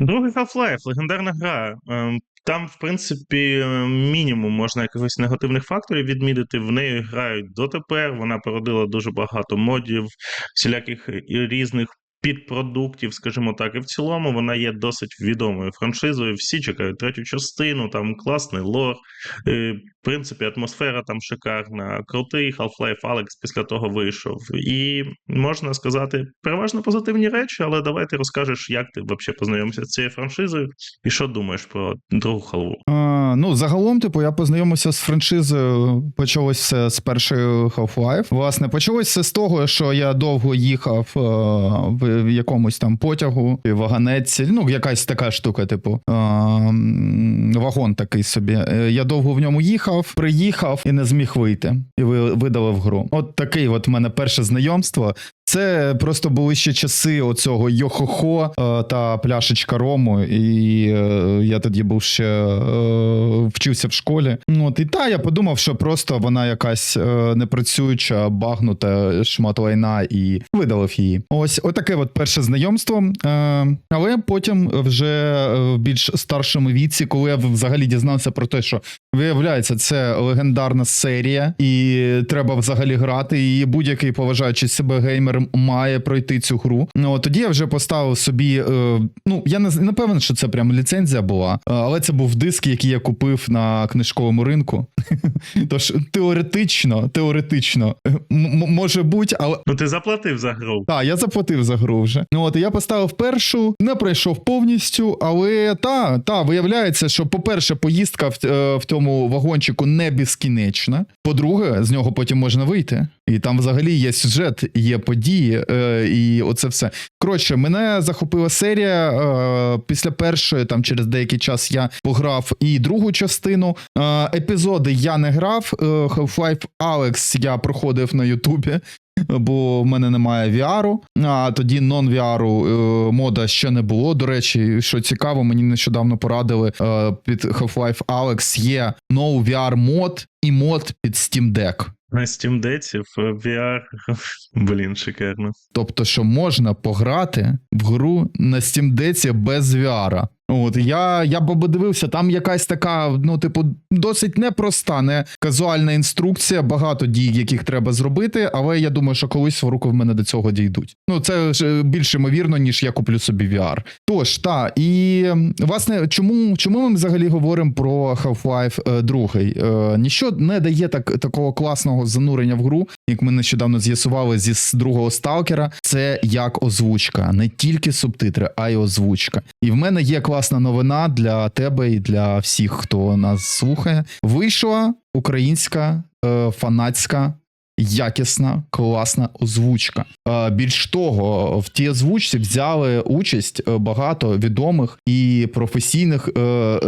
Другий Half-Life, легендарна гра. Ем, Там, в принципі, мінімум можна якихось негативних факторів відмітити. В неї грають дотепер. Вона породила дуже багато модів, всіляких різних підпродуктів, скажімо так. І в цілому вона є досить відомою франшизою. Всі чекають третю частину, там класний лор. Принципі, атмосфера там шикарна. Крутий Half-Life Alex після того вийшов. І можна сказати, переважно позитивні речі, але давай ти розкажеш, як ти взагалі познайомився з цією франшизою і що думаєш про другу халву. А, ну, загалом, типу, я познайомився з франшизою. Почалось все з першої Half-Life. Власне, почалось все з того, що я довго їхав е, в, якомусь там потягу, і вагонеці. Ну, якась така штука, типу, м, вагон такий собі. Е, Я довго в ньому їхав, приїхав і не зміг вийти. І ви- видалив гру. От такий от в мене перше знайомство. Це просто були ще часи оцього Йохохо е, та пляшечка рому, і е, я тоді був ще е, вчився в школі. Ну, От і та я подумав, що просто вона якась непрацююча, багнута шмат лайна і видалив її. Ось отаке от перше знайомство. Але потім вже в більш старшому віці, коли я взагалі дізнався про те, що виявляється, це легендарна серія, і треба взагалі грати. І будь-який поважаючи себе геймер має пройти цю гру. Ну тоді я вже поставив собі. Е, ну я не, не певен, що це прям ліцензія була, е, але це був диск, який я купив на книжковому ринку. Тож теоретично, теоретично м- може бути, але Ну, ти заплатив за гру. так, я заплатив за гру вже. Ну от я поставив першу, не пройшов повністю, але та, та виявляється, що, по-перше, поїздка в, е, в цьому вагончику не безкінечна. По-друге, з нього потім можна вийти. І там взагалі є сюжет, є події, е, і оце все. Коротше, мене захопила серія. Е, після першої, там через деякий час я пограв і другу частину. Е, епізоди я не грав. Е, Half-Life Alex я проходив на Ютубі бо в мене немає VR, а тоді нон-VR е, мода ще не було. До речі, що цікаво, мені нещодавно порадили е, під Half-Life Alex є no VR мод і мод під Steam Deck. На Steam Deck в VR. Блін, шикарно. Тобто, що можна пограти в гру на Steam Deck без VR. От я, я б подивився, там якась така, ну, типу, досить непроста, не казуальна інструкція, багато дій, яких треба зробити, але я думаю, що колись в руку в мене до цього дійдуть. Ну, це ж е, більш ймовірно, ніж я куплю собі VR. Тож, та, і власне, чому, чому ми взагалі говоримо про Half-Life 2? Е, ніщо не дає так, такого класного занурення в гру, як ми нещодавно з'ясували зі другого сталкера, це як озвучка, не тільки субтитри, а й озвучка. І в мене є класна новина для тебе і для всіх, хто нас слухає. Вийшла українська е, фанатська. Якісна, класна озвучка. Е, Більш того, в тій озвучці взяли участь е, багато відомих і професійних е,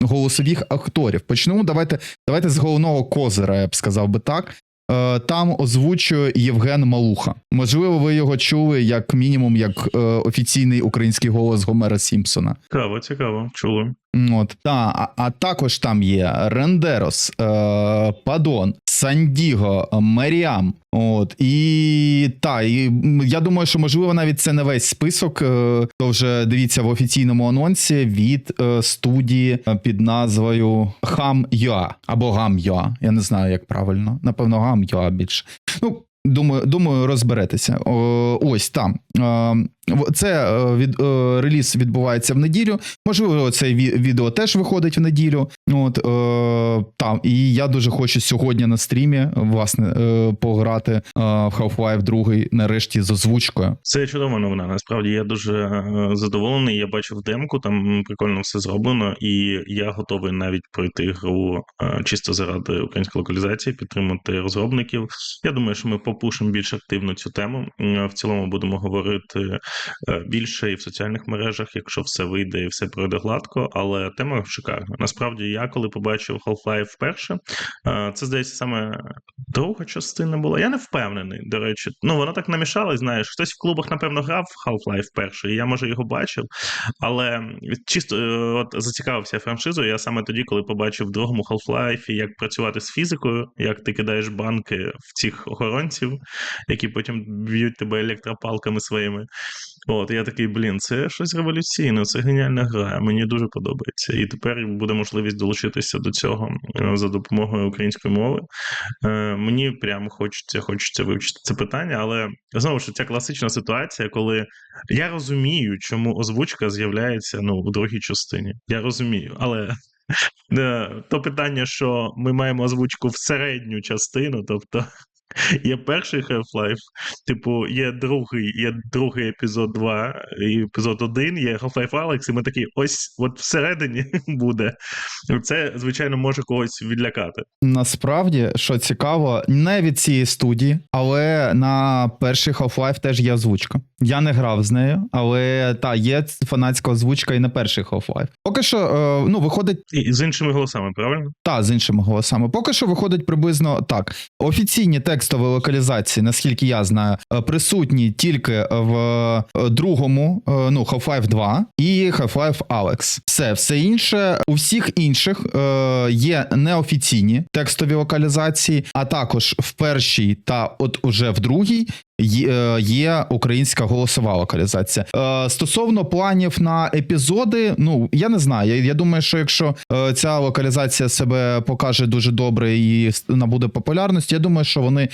голосових акторів. Почнемо. Давайте, давайте з головного козира, я б сказав би так. Е, Там озвучує Євген Малуха. Можливо, ви його чули як мінімум, як е, офіційний український голос Гомера Сімпсона. Цікаво, цікаво, чули. От та а, а також там є Рендерос, е, Падон, Сандіго, Меріам. От і та і я думаю, що можливо навіть це не весь список. е, То вже дивіться в офіційному анонсі від е, студії під назвою Ham.ua або Gam.ua. Я не знаю, як правильно. Напевно, Gam.ua більше. Ну. Думаю, думаю, розберетеся. О, ось там. Е, Це е, від, е, реліз відбувається в неділю. Можливо, це ві- відео теж виходить в неділю. От е, там, і я дуже хочу сьогодні на стрімі власне е, пограти е, в Half-Life 2 нарешті з озвучкою. Це чудова новина. Насправді я дуже е, задоволений. Я бачив демку, там прикольно все зроблено, і я готовий навіть пройти гру чисто заради української локалізації, підтримати розробників. Я думаю, що ми попушимо більш активно цю тему. В цілому будемо говорити більше і в соціальних мережах, якщо все вийде і все пройде гладко. Але тема шикарна. Насправді, я коли побачив Half-Life вперше, е, це здається саме друга частина була. Я не впевнений, до речі. Ну, воно так намішалось, знаєш. Хтось в клубах, напевно, грав Half-Life перший, і я, може, його бачив. Але чисто е, от зацікавився франшизою. Я саме тоді, коли побачив в другому Half-Life, як працювати з фізикою, як ти кидаєш банки в цих охоронців, які потім б'ють тебе електропалками своїми. От, я такий, блін, це щось революційне, це геніальна гра. Мені дуже подобається. І тепер буде можливість долучитися до цього е, за допомогою української мови. Е, Мені прямо хочеться, хочеться вивчити це питання, але знову ж ця класична ситуація, коли я розумію, чому озвучка з'являється ну, у другій частині. Я розумію, але. е, То питання, що ми маємо озвучку в середню частину, тобто є перший Half-Life, типу, є другий, є другий епізод 2 і епізод 1, є Half-Life Alex, і ми такі, ось от всередині буде. Це, звичайно, може когось відлякати. Насправді, що цікаво, не від цієї студії, але на перший Half-Life теж є озвучка. Я не грав з нею, але та є фанатська озвучка і на перший Half-Life. Поки що, е, ну, виходить І з іншими голосами, правильно? Та, з іншими голосами. Поки що виходить приблизно так. Офіційні текстові локалізації, наскільки я знаю, е, присутні тільки в е, другому, е, ну, Half-Life 2 і Half-Life Alex. Все, все інше, у всіх інших є неофіційні текстові локалізації, а також в першій та от уже в другій. Є, е, українська голосова локалізація. Е, стосовно планів на епізоди, ну я не знаю. Я, думаю, що якщо е, ця локалізація себе покаже дуже добре і набуде популярності, я думаю, що вони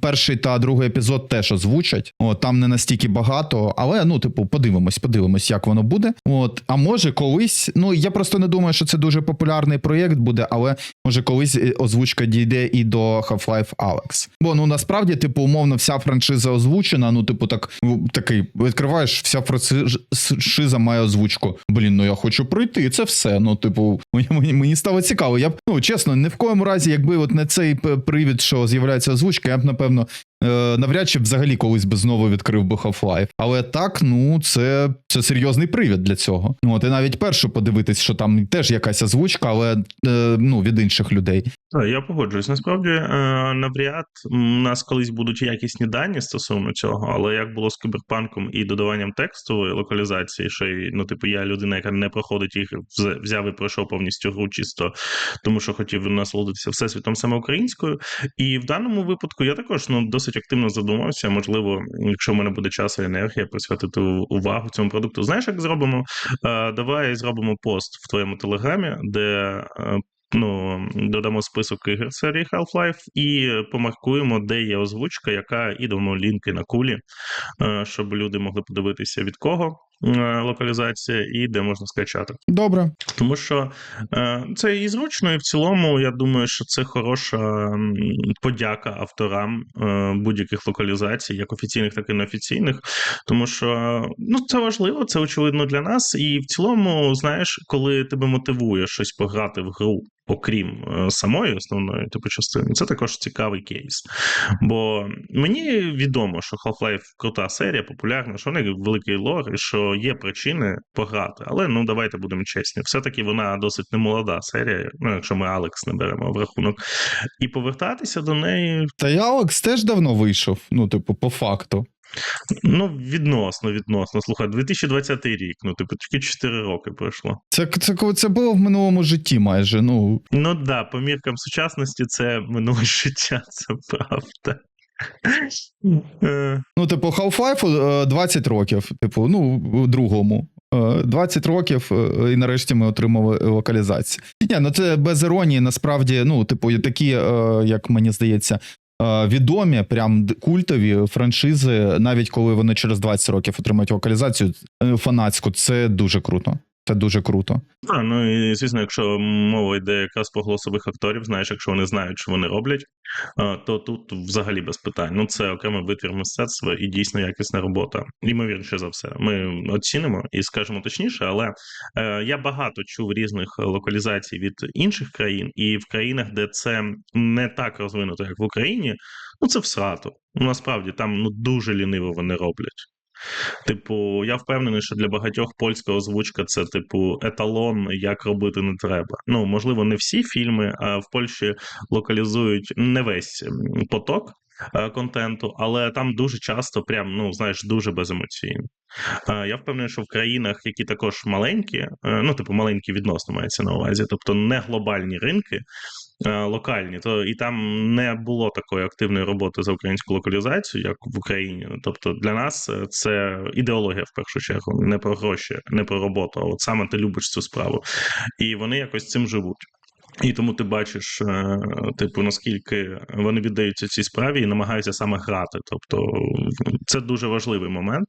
перший та другий епізод теж озвучать. От там не настільки багато, але ну, типу, подивимось, подивимось, як воно буде. От, а може колись. Ну я просто не думаю, що це дуже популярний проєкт буде, але може колись озвучка дійде і до Half-Life Alex. Бо ну насправді, типу, умовно, вся франшиза озвучена. Ну, типу, так такий відкриваєш, вся франшиза має озвучку. Блін, ну я хочу пройти. Це все. Ну, типу, мені, мені, стало цікаво. Я б ну чесно, ні в коєму разі, якби от не цей привід, що з'являється озвучка, я б напевно. е, Навряд чи взагалі колись би знову відкрив би Half-Life. Але так, ну це, це серйозний привід для цього. Ну, От і навіть першу подивитись, що там теж якась озвучка, але е, ну від інших людей. Так, я погоджуюсь. Насправді, е, навряд у нас колись будуть якісні дані стосовно цього, але як було з кіберпанком і додаванням текстової локалізації, що й, ну, типу, я людина, яка не проходить їх, взяв і пройшов повністю гру чисто, тому що хотів насолодитися всесвітом саме українською. І в даному випадку я також ну, досить активно задумався. Можливо, якщо в мене буде час і енергія, присвятити увагу цьому продукту. Знаєш, як зробимо? Е, Давай зробимо пост в твоєму телеграмі, де е, ну, додамо список ігор серії Half-Life і помаркуємо, де є озвучка, яка і дамо лінки на кулі, е, щоб люди могли подивитися від кого локалізація і де можна скачати. Добре, Тому що е, це і зручно, і в цілому, я думаю, що це хороша подяка авторам е, будь-яких локалізацій, як офіційних, так і неофіційних. Тому що ну, це важливо, це очевидно для нас. І в цілому, знаєш, коли тебе мотивує щось пограти в гру. Окрім е, самої основної типу частини, це також цікавий кейс. Бо мені відомо, що Half-Life крута серія, популярна, що в неї великий лор, і що є причини пограти. Але ну давайте будемо чесні. Все-таки вона досить немолода серія, ну якщо ми Алекс не беремо в рахунок. І повертатися до неї, Та й Алекс теж давно вийшов, ну, типу, по факту. ну відносно, відносно. Слухай, 2020 рік, ну типу, тільки 4 роки пройшло. Це, це, це було в минулому житті майже. Ну, Ну да, по міркам сучасності це минуле життя, це правда. Е, ну типу, Half-Life е, 20 років, типу, ну, другому. Е, 20 років, е, і нарешті ми отримали локалізацію. Ні, ну це без іронії, насправді, ну, типу, такі, е, як мені здається, е, відомі, прям культові франшизи, навіть коли вони через 20 років отримають локалізацію е, фанатську, це дуже круто. Це дуже круто. А, ну і звісно, якщо мова йде якраз про голосових акторів, знаєш, якщо вони знають, що вони роблять, то тут взагалі без питань. Ну це окремий витвір мистецтва і дійсно якісна робота. Ймовірніше за все. Ми оцінимо і скажемо точніше, але е, я багато чув різних локалізацій від інших країн, і в країнах, де це не так розвинуто, як в Україні, ну це всрато. Ну насправді там ну дуже ліниво вони роблять. Типу, я впевнений, що для багатьох польська озвучка це, типу, еталон, як робити не треба. Ну, можливо, не всі фільми, а в Польщі локалізують не весь поток е, контенту, але там дуже часто, прям, ну знаєш, дуже беземоційно. Е, Я впевнений, що в країнах, які також маленькі, е, ну типу маленькі відносно мається на увазі, тобто не глобальні ринки, локальні, то і там не було такої активної роботи за українську локалізацію, як в Україні. Тобто для нас е, це ідеологія в першу чергу, не про гроші, не про роботу. А от саме ти любиш цю справу, і вони якось цим живуть. І тому ти бачиш, е, типу, наскільки вони віддаються цій справі і намагаються саме грати. Тобто це дуже важливий момент.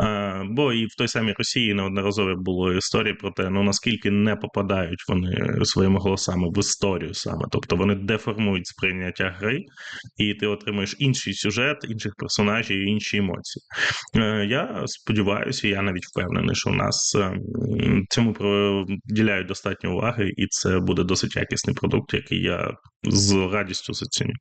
Е, Бо і в той самій Росії неодноразові було історії про те, ну наскільки не попадають вони своїми голосами в історію саме. Тобто вони деформують сприйняття гри, і ти отримуєш інший сюжет, інших персонажів і інші емоції. Е, Я сподіваюся, я навіть впевнений, що у нас е, цьому приділяють достатньо уваги, і це буде досить якісний продукт, який я з радістю заціню.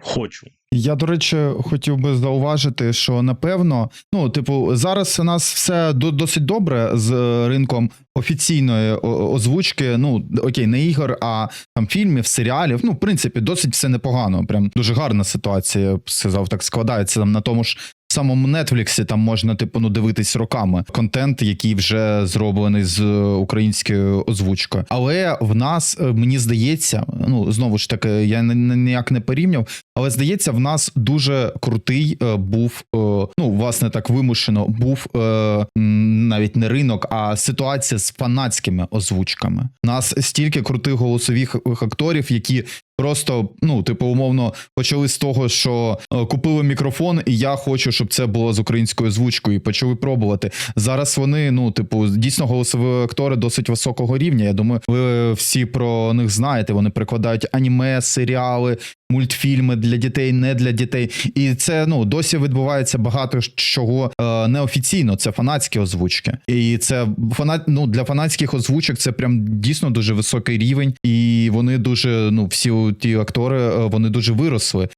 Хочу. Я, до речі, хотів би зауважити, що напевно, ну, типу, зараз у нас все до- досить добре з ринком офіційної озвучки. Ну, окей, не ігор, а там фільмів, серіалів. Ну, в принципі, досить все непогано. Прям дуже гарна ситуація, сказав, так складається там на тому ж. Самому Нетфліксі там можна типу ну дивитись роками контент, який вже зроблений з українською озвучкою. Але в нас е, мені здається, ну знову ж таки, я ні- ні- ніяк не порівняв, але здається, в нас дуже крутий е, був, е, ну власне так вимушено, був е, навіть не ринок, а ситуація з фанатськими озвучками. У нас стільки крутих голосових акторів, які. Просто, ну, типу, умовно, почали з того, що е, купили мікрофон, і я хочу, щоб це було з українською озвучкою, і почали пробувати. Зараз вони, ну, типу, дійсно голосові актори досить високого рівня. Я думаю, ви всі про них знаєте. Вони перекладають аніме, серіали, мультфільми для дітей, не для дітей. І це ну досі відбувається багато чого е, неофіційно. Це фанатські озвучки, і це фанат. Ну для фанатських озвучок це прям дійсно дуже високий рівень, і вони дуже ну всі ті актори е, вони дуже виросли. Е,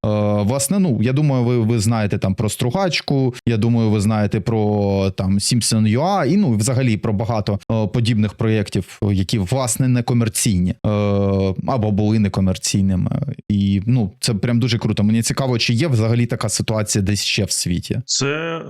власне, ну я думаю, ви, ви знаєте там про Стругачку. Я думаю, ви знаєте про там Сімпсон Юа, і ну взагалі про багато е, подібних проєктів, які власне не комерційні або були некомерційними. І ну це прям дуже круто. Мені цікаво, чи є взагалі така ситуація десь ще в світі. Це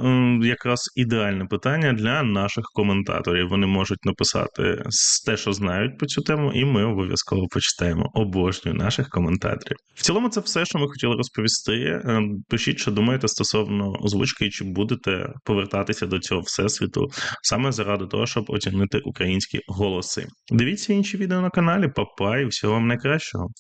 якраз ідеальне питання для наших коментаторів. Вони можуть написати те, що знають по цю тему, і ми обов'язково почитаємо. Обожнюю наших коментаторів. В цілому, це все, що ми хотіли розповісти. Е, Пишіть, що думаєте стосовно озвучки, чи будете повертатися до цього всесвіту саме заради того, щоб оцінити українські голоси. Дивіться інші відео на каналі. Папа і всього вам найкращого.